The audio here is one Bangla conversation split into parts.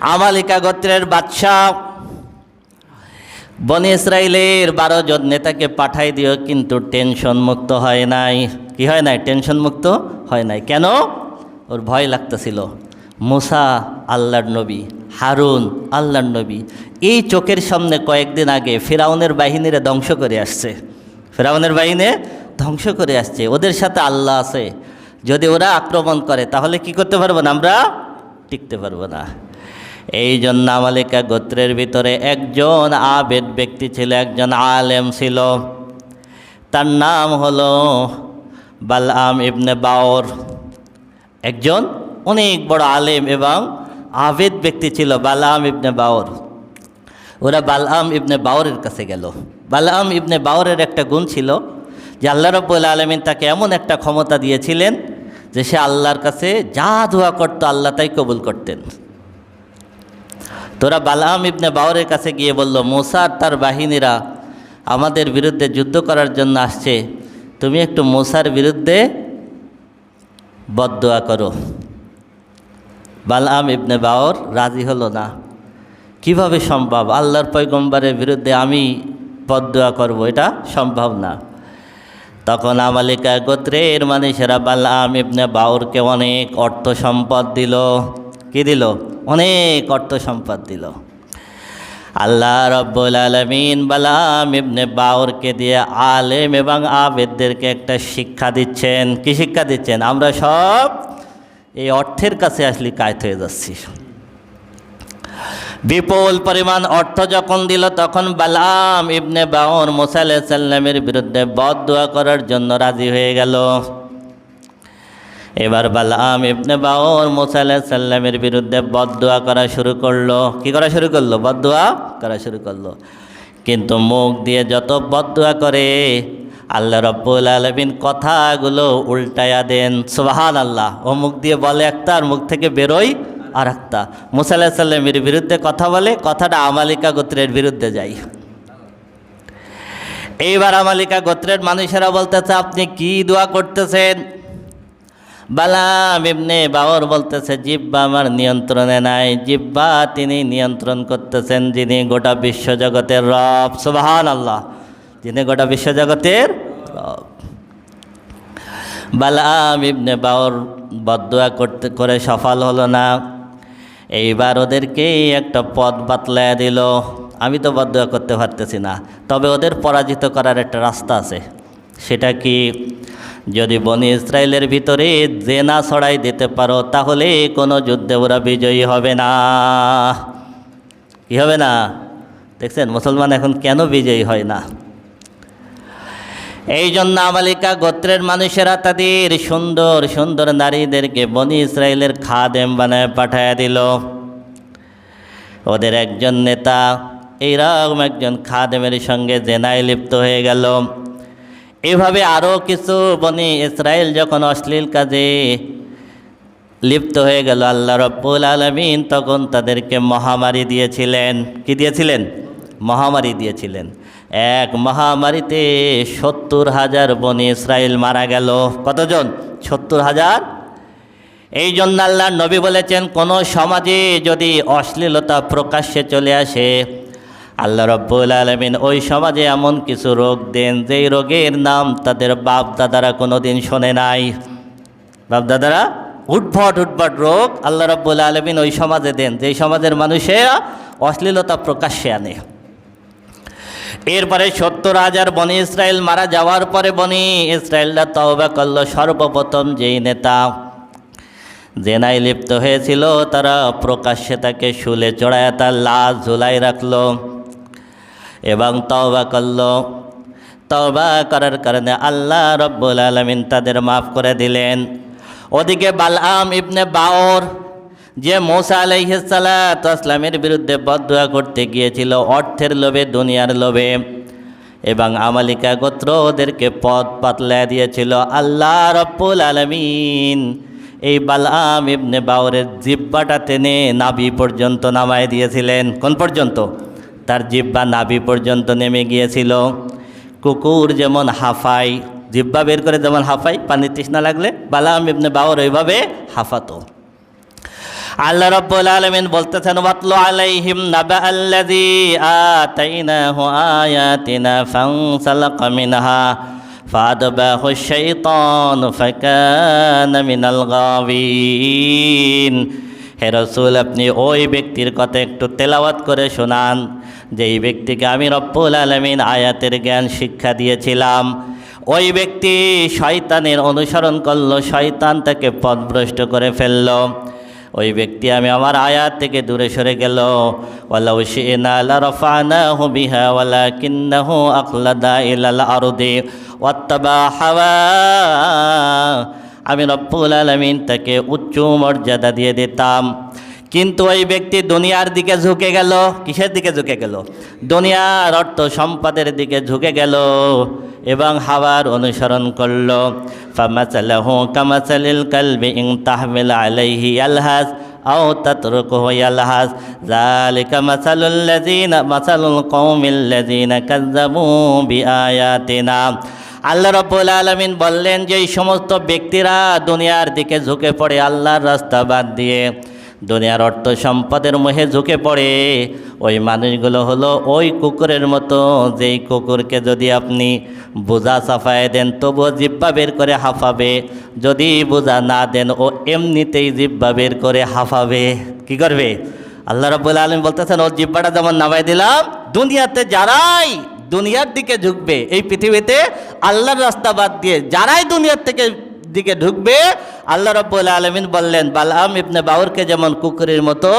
আমালিকা গোত্রের বাদশাহ। বনে ইসরায়েলের বারো জন নেতাকে পাঠাই দিও, কিন্তু টেনশন মুক্ত হয় নাই। কি হয় নাই? টেনশন মুক্ত হয় নাই। কেন? ওর ভয় লাগতেছিল। মুসা আল্লাহর নবী, হারুন আল্লাহর নবী, এই চোখের সামনে কয়েকদিন আগে ফেরাউনের বাহিনীরা ধ্বংস করে আসছে। ফেরাউনের বাহিনী ধ্বংস করে আসছে। ওদের সাথে আল্লাহ আছে। যদি ওরা আক্রমণ করে, তাহলে কি করতে পারব না আমরা? টিকতে পারব না। এই জন্য আমালিকা গোত্রের ভিতরে একজন আবেদ ব্যক্তি ছিল, একজন আলেম ছিল। তার নাম হলো বালাম ইবনে বাওর। একজন অনেক বড় আলেম এবং আবেদ ব্যক্তি ছিল বালাম ইবনে বাওর। ওরা বালআম ইবনে বাওরের কাছে গেল। বালাম ইবনে বাওরের একটা গুণ ছিল যে আল্লাহ রব্বুল আলমিন তাকে এমন একটা ক্ষমতা দিয়েছিলেন যে সে আল্লাহর কাছে যা দোয়া করতো আল্লাহ তাই কবুল করতেন। তোরা বালাম ইবনে বাওরের কাছে গিয়ে বলল মোসার তার বাহিনীরা আমাদের বিরুদ্ধে যুদ্ধ করার জন্য আসছে। তুমি একটু মোসার বিরুদ্ধে বদদোয়া করো। বালাম ইবনে বাওর রাজি হলো না। কীভাবে সম্ভব? আল্লাহর পয়গম্বরের বিরুদ্ধে আমি বদদোয়া করব, এটা সম্ভব না। তখন আমালিকা গোত্রের মানুষেরা বালাম ইবনে বাউরকে অনেক অর্থ সম্পদ দিল। কি দিল? অনেক অর্থ সম্পদ দিল। আল্লাহ রব্বুল আলমিন বালাম ইবনে বাউরকে দিয়ে আলেম এবং আবেদদেরকে একটা শিক্ষা দিচ্ছেন। কি শিক্ষা দিচ্ছেন? আমরা সব এই অর্থের কাছে আসলে কায়ত হয়ে যাচ্ছি। বিপুল পরিমাণ অর্থ যখন দিল, তখন বালাম ইবনে বাউর মোসা সাল্লামের বিরুদ্ধে বদ দোয়া করার জন্য রাজি হয়ে গেল। এবার বালাম ইবনে বাউর মোসা সাল্লামের বিরুদ্ধে বদ দোয়া করা শুরু করল। কি করা শুরু করল? বদ দোয়া করা শুরু করল। কিন্তু মুখ দিয়ে যত বদ দোয়া করে, আল্লাহ রব্বুল আলমিন কথাগুলো উল্টায়া দেন। সুবাহান আল্লাহ ও মুখ দিয়ে বলে একটা আর মুখ থেকে বেরোয় আর একটা মুসাল্লাহ সাল্লামের বিরুদ্ধে কথা বলে, কথাটা আমালিকা গোত্রের বিরুদ্ধে যায়। এইবার আমালিকা গোত্রের মানুষেরা বলতেছে, আপনি কি দোয়া করতেছেন? বালাম ইবনে বাবর বলতেছে, জিব্বা আমার নিয়ন্ত্রণে নাই। জিব্বা তিনি নিয়ন্ত্রণ করতেছেন যিনি গোটা বিশ্বজগতের রব। সুবাহান আল্লাহ যিনি গোটা বিশ্বজগতের রব। বালাম ইবনে বাবর বদুয়া করতে, করে সফল হলো না। এইবার ওদেরকে একটা পথ বাতলায় দিল। আমি তো বদুয়া করতে পারতেছি না। তবে ওদের পরাজিত করার একটা রাস্তা আছে। সেটা কি? যদি বনি ইসরায়েলের ভিতরে জেনা ছড়াই দিতে পারো, তাহলে কোনো যুদ্ধে ওরা বিজয়ী হবে না। কি হবে না? দেখছেন, মুসলমান এখন কেন বিজয়ী হয় না? এই জন্য আমালিকা গোত্রের মানুষেরা তাদের সুন্দর সুন্দর নারীদেরকে বনি ইসরায়েলের খাদেম বানায় পাঠায় দিল। ওদের একজন নেতা এইরকম একজন খাদেমের সঙ্গে জেনায় লিপ্ত হয়ে গেল। এভাবে আরও কিছু বনি ইসরায়েল যখন অশ্লীল কাজে লিপ্ত হয়ে গেল, আল্লাহ রব্বুল আলমিন তখন তাদেরকে মহামারী দিয়েছিলেন। কি দিয়েছিলেন? মহামারী দিয়েছিলেন। এক মহামারীতে সত্তর হাজার বনি ইসরায়েল মারা গেল। কতজন? সত্তর হাজার। এই জন্য আল্লাহ নবী বলেছেন, কোনো সমাজে যদি অশ্লীলতা প্রকাশ্যে চলে আসে আল্লাহ রব্বুল আলমিন ওই সমাজে এমন কিছু রোগ দেন, যেই রোগের নাম তাদের বাপ দাদারা কোনো দিন শোনে নাই। বাপ দাদারা উদ্ভট রোগ আল্লাহ রব্বুল আলমিন ওই সমাজে দেন, যেই সমাজের মানুষেরা অশ্লীলতা প্রকাশ্যে আনে। এরপরে সত্তর হাজার বনি ইসরায়েল মারা যাওয়ার পরে বনি ইসরায়েলরা তওবা করল সর্বপ্রথম যেই নেতা। জেনায় লিপ্ত হয়েছিল, তারা প্রকাশ্যে তাকে শুলে চড়ায় তার লাশ ঝুলাই রাখল। এবং তওবা করল। তওবা করার কারণে আল্লাহ রব্বুল আলমিন তাদের মাফ করে দিলেন। ওদিকে বালআম ইবনে বাওর, যে মৌসা আলাইসালামের বিরুদ্ধে বদুয়া করতে গিয়েছিল, অর্থের লোভে, দুনিয়ার লোভে এবং আমালিকা গোত্র ওদেরকে পথ পাতলা দিয়েছিল। আল্লাহ রব্বুল আলমিন এই বালআম ইবনে বাউরের জিব্বাটা টেনে নাভি পর্যন্ত নামায় দিয়েছিলেন। কোন পর্যন্ত? তার জিব্বা নাভি পর্যন্ত নেমে গিয়েছিল কুকুর যেমন হাফাই জিব্বা বের করে যেমন হাফাই পানির তৃষ্ণা লাগলে বালাম ইবনে বাউর ওইভাবে হাফাতো আল্লাহ রাব্বুল আলামিন বলতেছেন ওয়াতলু আলাইহিম নাবা আল্লাযী আতাইনাহু আয়াতিনা ফানসালাকা মিনহা فأتبعه الشيطان فكان من الغاوين হে রসুল আপনি ওই ব্যক্তির কথা একটু তেলাওয়াত করে শোনান যেই ব্যক্তিকে আমি রব্বুল আলমিন আয়াতের জ্ঞান শিক্ষা দিয়েছিলাম, ওই ব্যক্তি শয়তানের অনুসরণ করল, শয়তান তাকে পথভ্রষ্ট করে ফেলল। ওই ব্যক্তি আমি আমার আয়াত থেকে দূরে সরে গেল। হাওয়া। আমি রব্বুল আলামিন তাকে উচ্চ মর্যাদা দিয়ে দিতাম। কিন্তু ওই ব্যক্তি দুনিয়ার দিকে ঝুঁকে গেল, কিসের দিকে ঝুঁকে গেল? দুনিয়ার অর্থ সম্পদের দিকে ঝুঁকে গেল এবং হাওয়ার অনুসরণ করল। ফামাসালাহু কামাসালিল কালবি ইন তাহমিল আলাইহি ইয়ালহাস আও তাতরুকুহু ইয়ালহাস যালিকা মাসালুল লাযিনা, মাসালুল কওমিল লাযিনা কাযযাবু বিআয়াতিনা। আল্লাহ রব্বুল আলমিন বললেন যে, এই সমস্ত ব্যক্তিরা দুনিয়ার দিকে ঝুঁকে পড়ে আল্লাহর রাস্তা বাদ দিয়ে দুনিয়ার অর্থ সম্পদের মুহে ঝুঁকে পড়ে। ওই মানুষগুলো হলো ওই কুকুরের মতো। যেই কুকুরকে যদি আপনি বোঝা সাফায় দেন, তবুও জিব্বা বের করে হাফাবে। যদি বোঝা না দেন, ও এমনিতেই জিব্বা বের করে হাফাবে। কি করবে? আল্লাহ রব্বুল আলম বলতেছেন ও জিব্বাটা যেমন নামাই দিলাম, দুনিয়াতে যারাই দুনিয়ার দিকে ঝুঁকবে, এই পৃথিবীতে আল্লাহর রাস্তা বাদ দিয়ে যারাই দুনিয়ার থেকে দিকে ঢুকবে, আল্লাহ রব্বুল আলমিন বললেন বালাম ইবনে বাউরকে যেমন কুকুরের মতো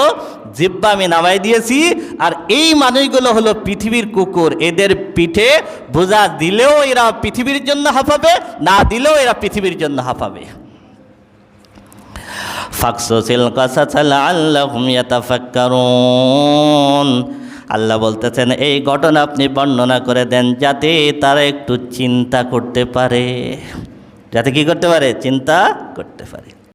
জিব্বা আমি নামাই দিয়েছি, আর এই মানুষগুলো হলো পৃথিবীর কুকুর। এদের পিঠে বোঝা দিলেও এরা পৃথিবীর জন্য হাঁপাবে না দিলেও এরা পৃথিবীর জন্য হাঁপাবে আল্লাহ বলতেছেন, এই ঘটনা আপনি বর্ণনা করে দেন যাতে তারা একটু চিন্তা করতে পারে। যাতে কি করতে পারে? চিন্তা করতে পারে।